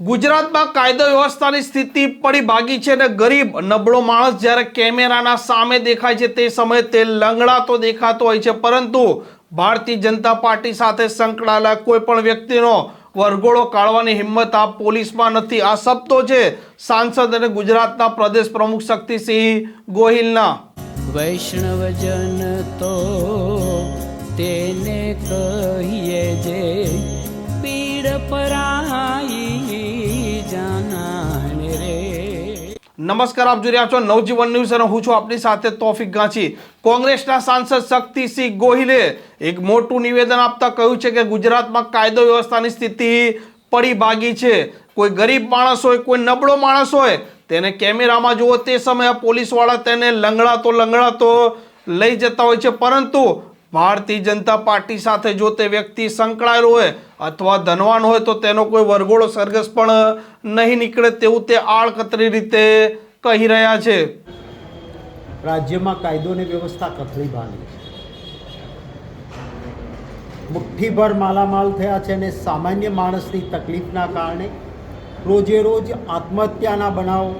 ગુજરાતમાં કાયદો વ્યવસ્થાની સ્થિતિ પડી ભાગી છે અને ગરીબ, નબળો માણસ જ્યારે કેમેરાના સામે દેખાય છે તે સમયે તે લંગડાતો દેખાતો હોય છે, પરંતુ ભારતીય જનતા પાર્ટી સાથે સંકળાયેલા કોઈ પણ વ્યક્તિનો વરઘોડો કાઢવાની હિંમત આ પોલીસમાં નથી. આ શબ્દો છે સાંસદ અને ગુજરાતના પ્રદેશ પ્રમુખ શક્તિસિંહ ગોહિલના. વૈષ્ણવજન તો તેને કહીએ નમસ્કાર, આપ જોઈ રહ્યા છો નવજીવન ન્યૂઝ અને હું છું આપની સાથે તોફિક ગાંચી. કોંગ્રેસના સાંસદ શક્તિસિંહ ગોહિલે એક મોટું નિવેદન આપતા કહ્યું છે કે ગુજરાતમાં કાયદો વ્યવસ્થાની સ્થિતિ પડી ભાગી છે. કોઈ ગરીબ માણસ હોય, કોઈ નબળો માણસ હોય, તેને કેમેરામાં જુઓ, તે સમયે પોલીસવાળા તેને લંગડાતો લંગડાતો લઈ જતા હોય છે. પરંતુ ભારતીય જનતા પાર્ટી સાથે જો તે વ્યક્તિ સંકળાયેલો હોય અથવા ધનવાન હોય તો તેનો કોઈ વરઘોડો સરઘસ પણ નહીં નીકળે તેવું તે આળકતરી રીતે કહી રહ્યા છે. રાજ્યમાં કાયદો અને વ્યવસ્થા કથળી ભાંગી મુઠ્ઠીભર માલામાલ થયા છે અને સામાન્ય માણસની તકલીફના કારણે રોજે રોજ આત્મહત્યાના બનાવો,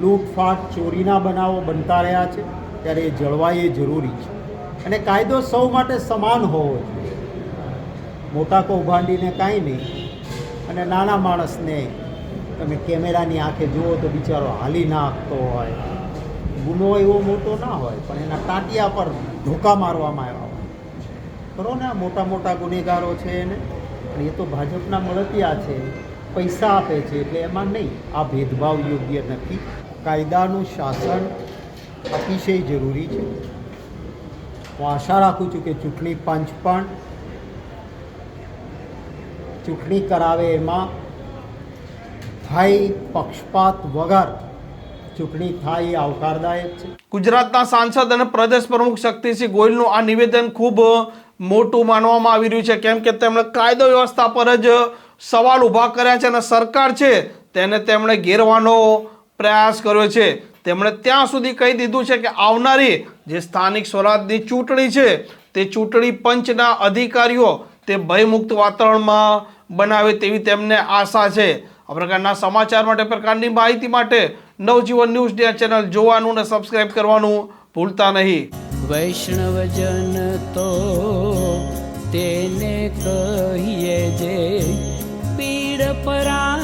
લૂંટફાટ, ચોરીના બનાવો બનતા રહ્યા છે. ત્યારે એ જળવાય એ જરૂરી છે. અને કાયદો સૌ માટે સમાન હોવો જોઈએ. મોટા કૌભાંડીને કાંઈ નહીં, અને નાના માણસને તમે કેમેરાની આંખે જુઓ તો બિચારો હાલી નાખતો હોય. ગુનો એવો મોટો ના હોય, પણ એના ટાંટિયા પર ધોકા મારવામાં આવ્યા હોય. ખરો ને મોટા મોટા ગુનેગારો છે એને? એ તો ભાજપના મળતિયા છે, પૈસા આપે છે, એટલે એમાં નહીં, આ ભેદભાવ યોગ્ય નથી. કાયદાનું શાસન અતિશય જરૂરી છે. હું આશા રાખું છું કે ચૂંટણી પંચ પણ ચૂંટણી કરાવે એમાં ભાઈ પક્ષપાત વગર ચૂંટણી થાય એ આવકારદાયક છે. ગુજરાતના સાંસદ અને પ્રદેશ પ્રમુખ શક્તિસિંહ ગોયલનું આ નિવેદન ખૂબ મોટું માનવામાં આવી રહ્યું છે. કેમ કે તેમણે કાયદો વ્યવસ્થા પર જ સવાલ ઊભા કર્યા છે અને સરકાર છે તેને તેમણે ઘેરવાનો પ્રયાસ કર્યો છે. તેમણે ત્યાં સુધી કહી દીધું છે કે આવનારી જે સ્થાનિક સ્વરાજની ચૂંટણી છે, તે ચૂંટણી પંચના અધિકારીઓ તે ભયમુક્ત વાતાવરણમાં બનાવે તેવી તેમને આશા છે. આ પ્રકારના સમાચાર માટે, પ્રકારની માહિતી માટે નવજીવન ન્યૂઝ ડે ચેનલ જોવાનું અને સબસ્ક્રાઇબ કરવાનું ભૂલતા નહીં. વૈષ્ણવજન તો તેને કહીએ જે પીડ પરાઈ